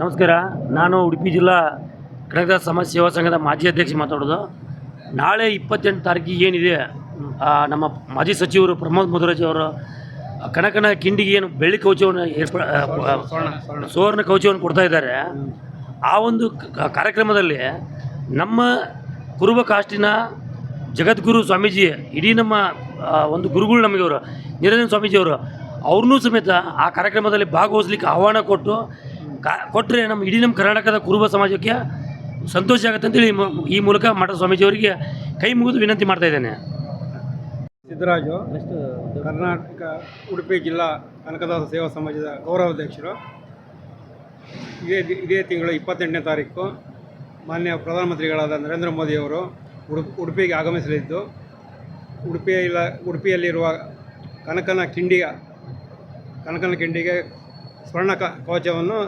ನಮಸ್ಕಾರ. ನಾನು ಉಡುಪಿ ಜಿಲ್ಲಾ ಕನಕದ ಸಮಾಜ ಸೇವಾ ಸಂಘದ ಮಾಜಿ ಅಧ್ಯಕ್ಷ ಮಾತಾಡೋದು. ನಾಳೆ ಇಪ್ಪತ್ತೆಂಟು ತಾರೀಕಿಗೆ ಏನಿದೆ ನಮ್ಮ ಮಾಜಿ ಸಚಿವರು ಪ್ರಮೋದ್ ಮುದುರಾಜ್ ಅವರು ಕನಕನ ಕಿಂಡಿಗೆ ಏನು ಬೆಳ್ಳಿ ಕವಚವನ್ನು ಏರ್ಪಡ ಸುವರ್ಣ ಕವಚವನ್ನು ಕೊಡ್ತಾ ಇದ್ದಾರೆ. ಆ ಒಂದು ಕಾರ್ಯಕ್ರಮದಲ್ಲಿ ನಮ್ಮ ಕುರುಬ ಕಾಸ್ಟಿನ ಜಗದ್ಗುರು ಸ್ವಾಮೀಜಿ, ಇಡೀ ನಮ್ಮ ಒಂದು ಗುರುಗಳು ನಮಗೆ ಅವರು ನಿರಂಜನ ಸ್ವಾಮೀಜಿಯವರು ಅವ್ರನ್ನೂ ಸಮೇತ ಆ ಕಾರ್ಯಕ್ರಮದಲ್ಲಿ ಭಾಗವಹಿಸ್ಲಿಕ್ಕೆ ಆಹ್ವಾನ ಕೊಟ್ಟು ಕಾ ಕೊಟ್ಟರೆ ನಮ್ಮ ಇಡೀ ನಮ್ಮ ಕರ್ನಾಟಕದ ಕುರುಬ ಸಮಾಜಕ್ಕೆ ಸಂತೋಷ ಆಗುತ್ತೆ ಅಂತೇಳಿ ಈ ಮೂಲಕ ಮಠ ಸ್ವಾಮೀಜಿಯವರಿಗೆ ಕೈ ಮುಗಿದು ವಿನಂತಿ ಮಾಡ್ತಾ ಇದ್ದೇನೆ. ಸಿದ್ದರಾಜು, ಕರ್ನಾಟಕ, ಉಡುಪಿ ಜಿಲ್ಲಾ ಕನಕದಾಸ ಸೇವಾ ಸಮಾಜದ ಗೌರವಾಧ್ಯಕ್ಷರು. ಇದೇ ಇದೇ ತಿಂಗಳು ಇಪ್ಪತ್ತೆಂಟನೇ ತಾರೀಕು ಮಾನ್ಯ ಪ್ರಧಾನಮಂತ್ರಿಗಳಾದ ನರೇಂದ್ರ ಮೋದಿಯವರು ಉಡುಪಿ, ಉಡುಪಿಗೆ ಆಗಮಿಸಲಿದ್ದು, ಉಡುಪಿಯ ಉಡುಪಿಯಲ್ಲಿರುವ ಕನಕನ ಕಿಂಡಿಯ, ಕನಕನ ಕಿಂಡಿಗೆ ಸ್ವರ್ಣ ಕವಚವನ್ನು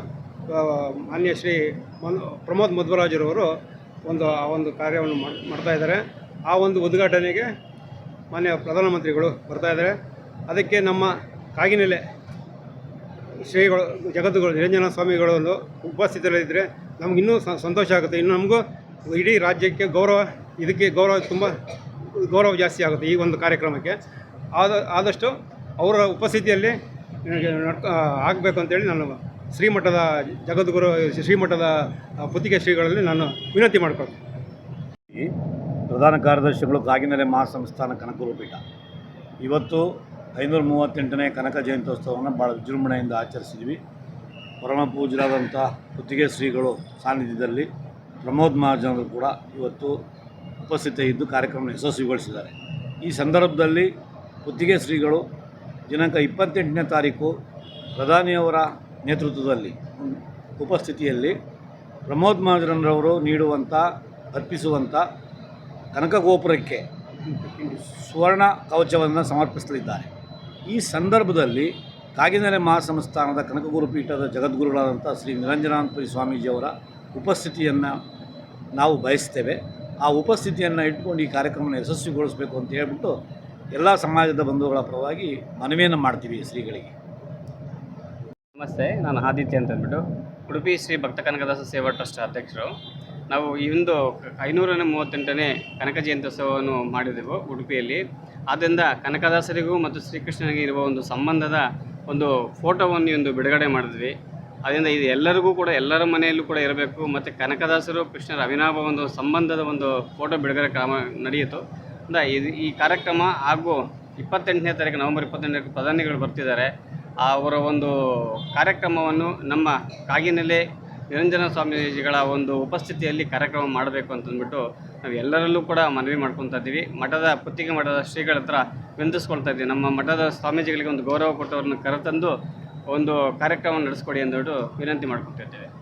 ಮಾನ್ಯ ಶ್ರೀ ಮನ್, ಪ್ರಮೋದ್ ಮಧ್ವರಾಜರವರು ಒಂದು, ಆ ಒಂದು ಕಾರ್ಯವನ್ನು ಮಾಡ್- ಮಾಡ್ತಾ ಇದ್ದಾರೆ. ಆ ಒಂದು ಉದ್ಘಾಟನೆಗೆ ಮಾನ್ಯ ಪ್ರಧಾನಮಂತ್ರಿಗಳು ಬರ್ತಾ ಇದ್ದಾರೆ. ಅದಕ್ಕೆ ನಮ್ಮ ಕಾಗಿನೆಲೆ ಶ್ರೀಗಳು ಜಗದ್ಗುರು ನಿರಂಜನ ಸ್ವಾಮಿಗಳು ಉಪಸ್ಥಿತರಿದ್ದರೆ ನಮ್ಗೆ ಇನ್ನೂ ಸ- ಸಂತೋಷ ಆಗುತ್ತೆ. ಇನ್ನು ನಮಗೂ ಇಡೀ ರಾಜ್ಯಕ್ಕೆ ಗೌರವ, ಇದಕ್ಕೆ ಗೌರವ ತುಂಬ, ಗೌರವ ಜಾಸ್ತಿ ಆಗುತ್ತೆ ಈ ಒಂದು ಕಾರ್ಯಕ್ರಮಕ್ಕೆ. ಆದ, ಆದಷ್ಟು ಅವರ ಉಪಸ್ಥಿತಿಯಲ್ಲಿ ಆಗಬೇಕು ಅಂತೇಳಿ ನಾನು ಶ್ರೀಮಠದ ಜಗದ್ಗುರು, ಶ್ರೀಮಠದ ಪುತ್ತಿಗೆ ಶ್ರೀಗಳಲ್ಲಿ ನಾನು ವಿನಂತಿ ಮಾಡಿಕೊಳ್ತೀನಿ. ಪ್ರಧಾನ ಕಾರ್ಯದರ್ಶಿಗಳು ಕಾಗಿನೆಲೆ ಮಹಾಸಂಸ್ಥಾನ ಕನಕಗುರು ಪೀಠ ಇವತ್ತು ಐನೂರ ಮೂವತ್ತೆಂಟನೇ ಕನಕ ಜಯಂತ್ಯೋತ್ಸವವನ್ನು ಭಾಳ ವಿಜೃಂಭಣೆಯಿಂದ ಆಚರಿಸಿದ್ವಿ. ಪರಮ ಪೂಜರಾದಂಥ ಪುತ್ತಿಗೆ ಶ್ರೀಗಳು ಸಾನ್ನಿಧ್ಯದಲ್ಲಿ ಪ್ರಮೋದ್ ಮಹಾಜನರು ಕೂಡ ಇವತ್ತು ಉಪಸ್ಥಿತ ಇದ್ದು ಕಾರ್ಯಕ್ರಮ ಯಶಸ್ವಿಗೊಳಿಸಿದ್ದಾರೆ. ಈ ಸಂದರ್ಭದಲ್ಲಿ ಪುತ್ತಿಗೆ ಶ್ರೀಗಳು ದಿನಾಂಕ ಇಪ್ಪತ್ತೆಂಟನೇ ತಾರೀಕು ಪ್ರಧಾನಿಯವರ ನೇತೃತ್ವದಲ್ಲಿ ಉಪಸ್ಥಿತಿಯಲ್ಲಿ ಪ್ರಮೋದ್ ಮಹಾಜನರವರು ನೀಡುವಂಥ ಅರ್ಪಿಸುವಂಥ ಕನಕ ಗೋಪುರಕ್ಕೆ ಸುವರ್ಣ ಕವಚವನ್ನು ಸಮರ್ಪಿಸಲಿದ್ದಾರೆ. ಈ ಸಂದರ್ಭದಲ್ಲಿ ಕಾಗಿನೆಲೆ ಮಹಾಸಂಸ್ಥಾನದ ಕನಕಗುರು ಪೀಠದ ಜಗದ್ಗುರುಗಳಾದಂಥ ಶ್ರೀ ನಿರಂಜನಾನಂದಪುರಿ ಸ್ವಾಮೀಜಿಯವರ ಉಪಸ್ಥಿತಿಯನ್ನು ನಾವು ಬಯಸ್ತೇವೆ. ಆ ಉಪಸ್ಥಿತಿಯನ್ನು ಇಟ್ಕೊಂಡು ಈ ಕಾರ್ಯಕ್ರಮವನ್ನು ಯಶಸ್ವಿಗೊಳಿಸಬೇಕು ಅಂತ ಹೇಳ್ಬಿಟ್ಟು ಎಲ್ಲ ಸಮಾಜದ ಬಂಧುಗಳ ಪರವಾಗಿ ಮನವಿಯನ್ನು ಮಾಡ್ತೀವಿ ಶ್ರೀಗಳಿಗೆ. ನಮಸ್ತೆ, ನಾನು ಆದಿತ್ಯ ಅಂತ ಅಂದ್ಬಿಟ್ಟು. ಉಡುಪಿ ಶ್ರೀ ಭಕ್ತ ಕನಕದಾಸ ಸೇವಾ ಟ್ರಸ್ಟ್ ಅಧ್ಯಕ್ಷರು. ನಾವು ಒಂದು ಐನೂರನೇ ಮೂವತ್ತೆಂಟನೇ ಕನಕ ಜಯಂತ್ಯೋತ್ಸವವನ್ನು ಮಾಡಿದೆವು ಉಡುಪಿಯಲ್ಲಿ. ಆದ್ದರಿಂದ ಕನಕದಾಸರಿಗೂ ಮತ್ತು ಶ್ರೀಕೃಷ್ಣನಿಗೆ ಇರುವ ಒಂದು ಸಂಬಂಧದ ಒಂದು ಫೋಟೋವನ್ನು ಒಂದು ಬಿಡುಗಡೆ ಮಾಡಿದ್ವಿ. ಅದರಿಂದ ಇದು ಎಲ್ಲರಿಗೂ ಕೂಡ, ಎಲ್ಲರ ಮನೆಯಲ್ಲೂ ಕೂಡ ಇರಬೇಕು. ಮತ್ತು ಕನಕದಾಸರು, ಕೃಷ್ಣರ ಅವಿನಾಭ ಒಂದು ಸಂಬಂಧದ ಒಂದು ಫೋಟೋ ಬಿಡುಗಡೆ ಕ್ರಮ ನಡೆಯಿತು. ಅಂದ ಇದು ಈ ಕಾರ್ಯಕ್ರಮ ಹಾಗೂ ಇಪ್ಪತ್ತೆಂಟನೇ ತಾರೀಕು, ನವೆಂಬರ್ ಇಪ್ಪತ್ತೆಂಟಕ್ಕೆ ಪ್ರಧಾನಿಗಳು ಬರ್ತಿದ್ದಾರೆ. ಅವರ ಒಂದು ಕಾರ್ಯಕ್ರಮವನ್ನು ನಮ್ಮ ಕಾಗಿನೆಲೆ ನಿರಂಜನ ಸ್ವಾಮೀಜಿಗಳ ಒಂದು ಉಪಸ್ಥಿತಿಯಲ್ಲಿ ಕಾರ್ಯಕ್ರಮ ಮಾಡಬೇಕು ಅಂತಂದ್ಬಿಟ್ಟು ನಾವು ಎಲ್ಲರಲ್ಲೂ ಕೂಡ ಮನವಿ ಮಾಡ್ಕೊತಾ ಇದ್ದೀವಿ. ಮಠದ ಪುತ್ತಿಗೆ ಮಠದ ಶ್ರೀಗಳ ಹತ್ರ ವಿನಂತಿಸ್ಕೊಳ್ತಾ ಇದ್ದೀವಿ. ನಮ್ಮ ಮಠದ ಸ್ವಾಮೀಜಿಗಳಿಗೆ ಒಂದು ಗೌರವ ಕೊಟ್ಟವ್ರನ್ನ ಕರೆತಂದು ಒಂದು ಕಾರ್ಯಕ್ರಮ ನಡೆಸ್ಕೊಡಿ ಅಂದ್ಬಿಟ್ಟು ವಿನಂತಿ ಮಾಡ್ಕೊತಾ ಇದ್ದೇವೆ.